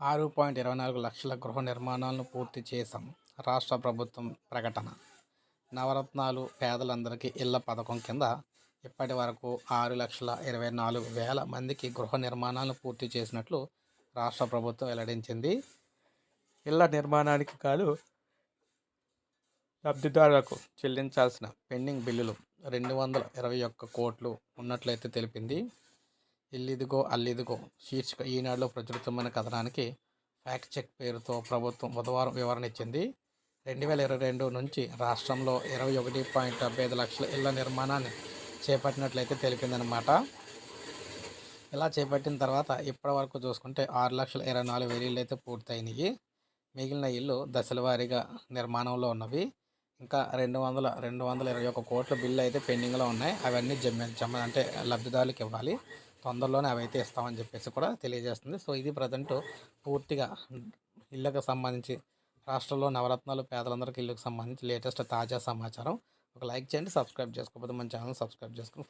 ఆరు పాయింట్ ఇరవై నాలుగు లక్షల గృహ నిర్మాణాలను పూర్తి చేశాం. రాష్ట్ర ప్రభుత్వం ప్రకటన. నవరత్నాలు పేదలందరికీ ఇళ్ళ పథకం కింద ఇప్పటి వరకు ఆరు లక్షల ఇరవై నాలుగు వేల మందికి గృహ నిర్మాణాలను పూర్తి చేసినట్లు రాష్ట్ర ప్రభుత్వం వెల్లడించింది. ఇళ్ళ నిర్మాణానికి కాదు లబ్ధిదారులకు చెల్లించాల్సిన పెండింగ్ బిల్లులు రెండు వందల ఇరవై ఒక్క కోట్లు ఉన్నట్లయితే తెలిపింది. ఇల్లిదిగో అల్లిదిగో శీర్షిక ఈనాడులో ప్రచురితమైన కథనానికి ఫ్యాక్ట్ చెక్ పేరుతో ప్రభుత్వం బుధవారం వివరణ ఇచ్చింది. రెండు వేల ఇరవై రెండు నుంచి రాష్ట్రంలో ఇరవై ఒకటి పాయింట్ డెబ్బై ఐదు లక్షల ఇళ్ళ నిర్మాణాన్ని చేపట్టినట్లయితే తెలిపిందనమాట ఇలా చేపట్టిన తర్వాత ఇప్పటి వరకు చూసుకుంటే ఆరు లక్షల ఇరవై నాలుగు వేల ఇళ్ళు అయితే పూర్తయినాయి. మిగిలిన ఇల్లు దశల వారీగా నిర్మాణంలో ఉన్నవి. ఇంకా రెండు వందల రెండు వందల ఇరవై ఒక కోట్ల బిల్లు అయితే పెండింగ్లో ఉన్నాయి. అవన్నీ జమ జమ అంటే లబ్ధిదారులకు ఇవ్వాలి. తొందరలోనే అవి అయితే ఇస్తామని చెప్పేసి కూడా తెలియజేస్తుంది. సో ఇది ప్రజెంట్ పూర్తిగా ఇళ్ళకు సంబంధించి రాష్ట్రంలో నవరత్నాలు పేదలందరికీ ఇళ్ళకి సంబంధించి లేటెస్ట్ తాజా సమాచారం. ఒక లైక్ చేయండి సబ్స్క్రైబ్ చేసుకోకపోతే మన ఛానల్ సబ్స్క్రైబ్ చేసుకుని